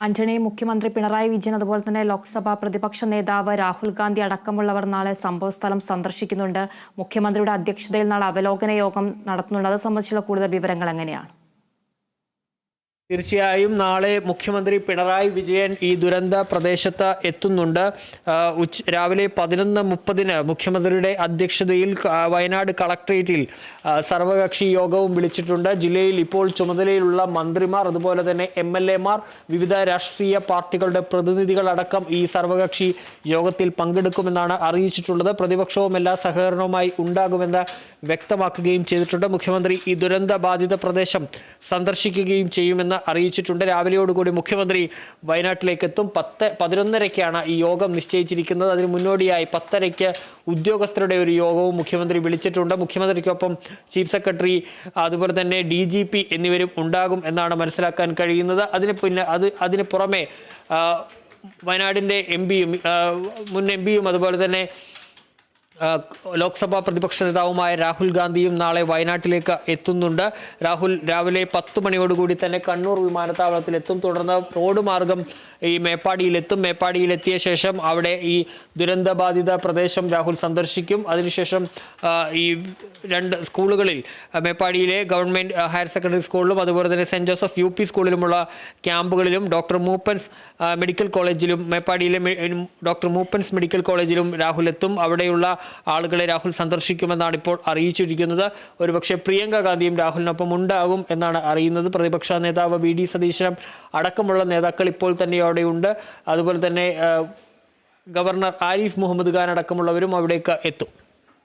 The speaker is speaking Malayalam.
ആന്റണി മുഖ്യമന്ത്രി പിണറായി വിജയൻ അതുപോലെ തന്നെ ലോക്സഭാ പ്രതിപക്ഷ നേതാവ് രാഹുൽ ഗാന്ധി അടക്കമുള്ളവർ നാളെ സംഭവസ്ഥലം സന്ദർശിക്കുന്നുണ്ട്. മുഖ്യമന്ത്രിയുടെ അധ്യക്ഷതയിൽ നാളെ അവലോകന യോഗം നടത്തുന്നുണ്ട്. അത് സംബന്ധിച്ചുള്ള കൂടുതൽ വിവരങ്ങൾ എങ്ങനെയാണ്? തീർച്ചയായും നാളെ മുഖ്യമന്ത്രി പിണറായി വിജയൻ ഈ ദുരന്ത പ്രദേശത്ത് എത്തുന്നുണ്ട്. ഉച്ച രാവിലെ പതിനൊന്ന് മുപ്പതിന് മുഖ്യമന്ത്രിയുടെ അധ്യക്ഷതയിൽ വയനാട് കളക്ട്രേറ്റിൽ സർവകക്ഷി യോഗവും വിളിച്ചിട്ടുണ്ട്. ജില്ലയിൽ ഇപ്പോൾ ചുമതലയിലുള്ള മന്ത്രിമാർ അതുപോലെ തന്നെ എം എൽ എമാർ വിവിധ രാഷ്ട്രീയ പാർട്ടികളുടെ പ്രതിനിധികളടക്കം ഈ സർവകക്ഷി യോഗത്തിൽ പങ്കെടുക്കുമെന്നാണ് അറിയിച്ചിട്ടുള്ളത്. പ്രതിപക്ഷവും എല്ലാ സഹകരണവുമായി ഉണ്ടാകുമെന്ന് വ്യക്തമാക്കുകയും ചെയ്തിട്ടുണ്ട്. മുഖ്യമന്ത്രി ഈ ദുരന്ത ബാധിത പ്രദേശം സന്ദർശിക്കുകയും ചെയ്യുമെന്ന് അറിയിച്ചിട്ടുണ്ട്. രാവിലെയോടുകൂടി മുഖ്യമന്ത്രി വയനാട്ടിലേക്ക് എത്തും പത്ത് പതിനൊന്നരയ്ക്കാണ് ഈ യോഗം നിശ്ചയിച്ചിരിക്കുന്നത്. അതിന് മുന്നോടിയായി പത്തരയ്ക്ക് ഉദ്യോഗസ്ഥരുടെ ഒരു യോഗവും മുഖ്യമന്ത്രി വിളിച്ചിട്ടുണ്ട്. മുഖ്യമന്ത്രിക്കൊപ്പം ചീഫ് സെക്രട്ടറി അതുപോലെ തന്നെ ഡി ജി പി എന്നിവരും ഉണ്ടാകും എന്നാണ് മനസ്സിലാക്കാൻ കഴിയുന്നത്. അതിന് പിന്നെ അത് അതിന് പുറമെ വയനാടിന്റെ എം പിയും മുൻ എം പിയും അതുപോലെ തന്നെ ലോക്സഭാ പ്രതിപക്ഷ നേതാവുമായ രാഹുൽ ഗാന്ധിയും നാളെ വയനാട്ടിലേക്ക് എത്തുന്നുണ്ട്. രാഹുൽ രാവിലെ പത്ത് മണിയോടുകൂടി തന്നെ കണ്ണൂർ വിമാനത്താവളത്തിൽ എത്തും. തുടർന്ന് റോഡ് മാർഗം ഈ മേപ്പാടിയിലെത്തും. മേപ്പാടിയിലെത്തിയ ശേഷം അവിടെ ഈ ദുരന്തബാധിത പ്രദേശം രാഹുൽ സന്ദർശിക്കും. അതിനുശേഷം ഈ രണ്ട് സ്കൂളുകളിൽ മേപ്പാടിയിലെ ഗവൺമെന്റ് ഹയർ സെക്കൻഡറി സ്കൂളിലും അതുപോലെ തന്നെ സെന്റ് ജോസഫ് യു പി സ്കൂളിലുമുള്ള ക്യാമ്പുകളിലും ഡോക്ടർ മൂപ്പൻസ് മെഡിക്കൽ കോളേജിലും മേപ്പാടിയിലെ ഡോക്ടർ മൂപ്പൻസ് മെഡിക്കൽ കോളേജിലും രാഹുൽ എത്തും. അവിടെയുള്ള ആളുകളെ രാഹുൽ സന്ദർശിക്കുമെന്നാണ് ഇപ്പോൾ അറിയിച്ചിരിക്കുന്നത്. ഒരുപക്ഷെ പ്രിയങ്ക ഗാന്ധിയും രാഹുലിനൊപ്പം ഉണ്ടാകും എന്നാണ് അറിയുന്നത്. പ്രതിപക്ഷ നേതാവ് വി ഡി സതീശനം അടക്കമുള്ള നേതാക്കൾ ഇപ്പോൾ തന്നെ അവിടെയുണ്ട്. അതുപോലെ തന്നെ ഗവർണർ ആരിഫ് മുഹമ്മദ് ഖാൻ അടക്കമുള്ളവരും അവിടേക്ക് എത്തും.